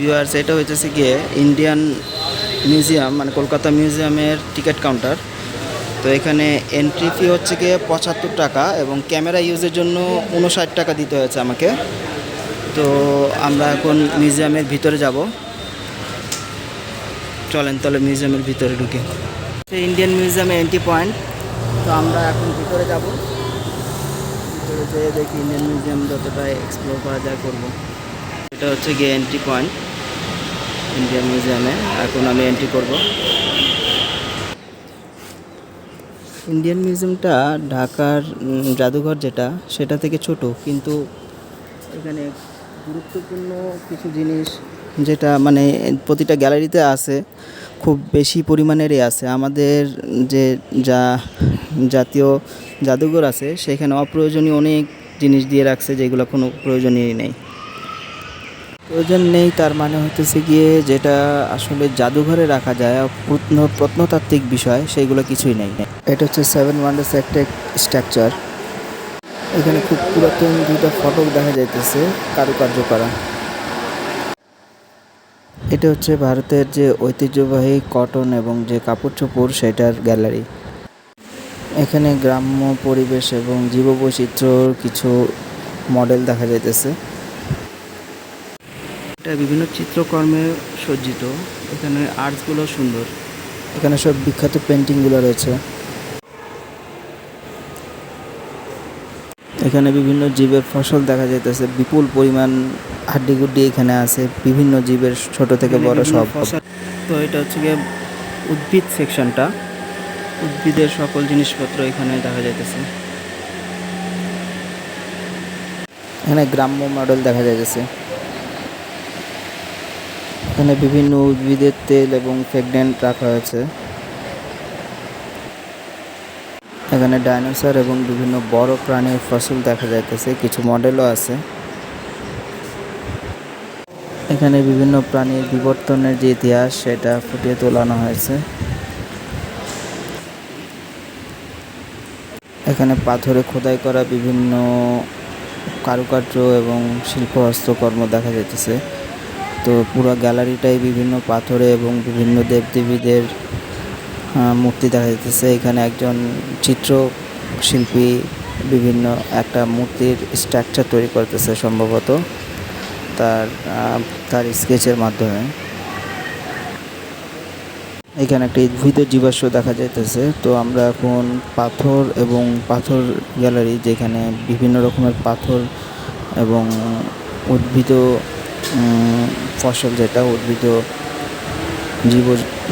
Viewers এটা হইতেছে গিয়ে ইন্ডিয়ান মিউজিয়াম মানে কলকাতা মিউজিয়ামের টিকিট কাউন্টার তো এখানে এন্ট্রি ফি হচ্ছে গিয়ে পঁচাত্তর টাকা এবং ক্যামেরা ইউজের জন্য উনষাট টাকা দিতে হয়েছে আমাকে। তো আমরা এখন মিউজিয়ামের ভিতরে যাব। চলেন তাহলে মিউজিয়ামের ভিতরে ঢুকে। ইন্ডিয়ান মিউজিয়ামের এন্ট্রি পয়েন্ট তো আমরা এখন ভিতরে যাব। ভিতরে যেয়ে দেখি ইন্ডিয়ান মিউজিয়াম যতটা এক্সপ্লোর করা যায় করব। এটা হচ্ছে গিয়ে এন্ট্রি পয়েন্ট ইন্ডিয়ান মিউজিয়ামে এখন আমি এন্ট্রি করব। ইন্ডিয়ান মিউজিয়ামটা ঢাকার জাদুঘর যেটা, সেটা থেকে ছোট, কিন্তু এখানে গুরুত্বপূর্ণ কিছু জিনিস যেটা মানে প্রতিটা গ্যালারিতে আছে, খুব বেশি পরিমাণেরই আছে। আমাদের যে যা, জাতীয় জাদুঘর আছে, সেখানে অপ্রয়োজনীয় অনেক জিনিস দিয়ে রাখছে, যেগুলো কোনো প্রয়োজনীয় নেই। প্রয়োজন নেই, তার মানে হতেছে গিয়ে যেটা আসলে জাদুঘরে রাখা যায়, প্রত্ন, প্রত্নতাত্ত্বিক বিষয়, সেইগুলো কিছুই নেই। এটা হচ্ছে সেভেন ওয়ান্ডার্স একটা স্ট্রাকচার। এখানে খুব পুরাতন দুইটা ফটক দেখা যাইতেছে, কারুকার্য করা। এটা হচ্ছে ভারতের যে ঐতিহ্যবাহী কটন এবং যে কাপড় চোপড় সেটার গ্যালারি। এখানে গ্রাম্য পরিবেশ এবং জীববৈচিত্র্যর কিছু মডেল দেখা যাইতেছে। এটা বিভিন্ন চিত্রকর্মে সজ্জিত। এখানে আর্টসগুলো সুন্দর। এখানে সব বিখ্যাত পেন্টিংগুলো রয়েছে। এখানে বিভিন্ন জীবের ফসল দেখা যাইতেছে। বিপুল পরিমাণ হাড্ডিগুড্ডি এখানে আছে। বিভিন্ন জীবের ছোট থেকে বড় সব। ফসল। তো এটা হচ্ছে গিয়ে উদ্ভিদ সেকশনটা। উদ্ভিদের সকল জিনিসপত্র এখানে দেখা যাইতেছে। এখানে গ্রাম্য মডেল দেখা যাইতেছে। এখানে বিভিন্ন উদ্ভিদের তেল এবং প্রেগনেন্ট রাখা হয়েছে। এখানে ডাইনোসর এবং বিভিন্ন বড় প্রাণীর ফসল দেখা যাইতেছে, কিছু মডেলও আছে। এখানে বিভিন্ন প্রাণীর বিবর্তনের যে ইতিহাস, সেটা ফুটিয়ে তোলানো হয়েছে। এখানে পাথরে খোদাই করা বিভিন্ন কারুকার্য এবং শিল্প হস্তকর্ম দেখা যাইতেছে। তো পুরো গ্যালারিটাই বিভিন্ন পাথরে এবং বিভিন্ন দেবদেবীদের মূর্তি দেখা যাইতেছে। এখানে একজন চিত্র শিল্পী বিভিন্ন একটা মূর্তির স্ট্রাকচার তৈরি করতেছে সম্ভবত তার তার স্কেচের মাধ্যমে। এখানে একটা উদ্ভিদ জীবাশ্ম দেখা যাইতেছে। তো আমরা এখন পাথর এবং পাথর গ্যালারি যেখানে বিভিন্ন রকমের পাথর এবং উদ্ভিদ ফসল যেটা উদ্ভিদ জীব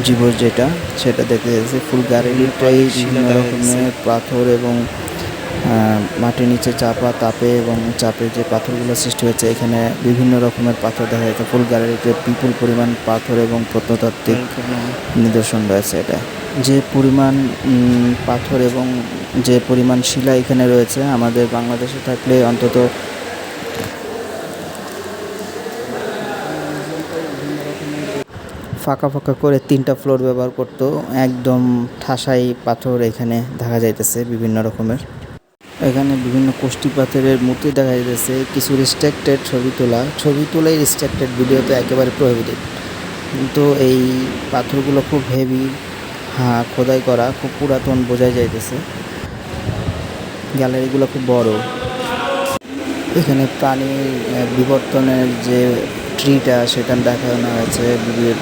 জীব যেটা সেটা দেখতে যাচ্ছে। ফুল গ্যালারিটাই বিভিন্ন রকমের পাথর এবং মাটির নিচে চাপা তাপে এবং চাপে যে পাথরগুলো সৃষ্টি হয়েছে এখানে বিভিন্ন রকমের পাথর দেখা যাচ্ছে। ফুল গ্যালারিতে বিপুল পরিমাণ পাথর এবং প্রত্নতাত্ত্বিক নিদর্শন রয়েছে এটা। যে পরিমাণ পাথর এবং যে পরিমাণ শিলা এখানে রয়েছে আমাদের বাংলাদেশে থাকলে অন্তত ফাঁকা ফাঁকা করে তিনটা ফ্লোর ব্যবহার করতো। একদম ঠাসাই পাথর এখানে দেখা যাইতেছে বিভিন্ন রকমের। এখানে বিভিন্ন কোষ্ঠী পাথরের মূর্তি দেখা যাইতেছে, কিছু রিস্ট্রাক্টেড ছবি তোলা। ছবি তোলাই রিস্ট্রাক্টেড ভিডিও তো একেবারে প্রহিবিটেড কিন্তু এই পাথরগুলো খুব হেভি হ্যাঁ খোদাই করা, খুব পুরাতন বোঝাই যাইতেছে। গ্যালারিগুলো খুব বড়। এখানে প্রাণীর বিবর্তনের যে ট্রিটা সেটা দেখানো হয়েছে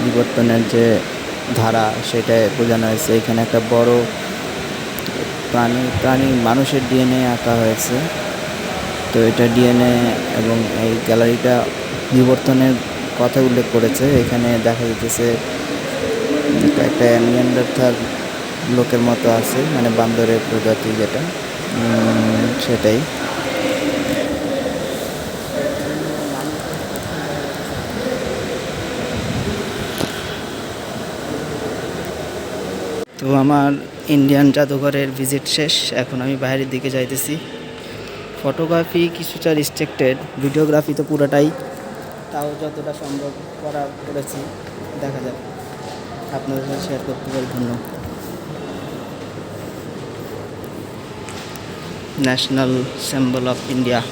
বিবর্তনের যে ধারা সেটা বোঝানো হয়েছে। এখানে একটা বড় প্রাণী প্রাণী মানুষের ডিএনএ আঁকা হয়েছে। তো এটা ডিএনএ এবং এই গ্যালারিটা বিবর্তনের কথা উল্লেখ করেছে। এখানে দেখা যেতেছে একটা নিয়ান্ডারথাল লোকের মতো আছে মানে বান্দরের প্রজাতি যেটা। সেটাই। তো আমার ইন্ডিয়ান জাদুঘরের ভিজিট শেষ, এখন আমি বাইরের দিকে যাইতেছি। ফটোগ্রাফি কিছুটা রিস্ট্রিক্টেড ভিডিওগ্রাফি তো পুরোটাই। তাও যতটা সম্ভব করা করেছি, দেখা যাক। আপনাদের সাথে শেয়ার করতে পারি, ধন্যবাদ। National symbol of India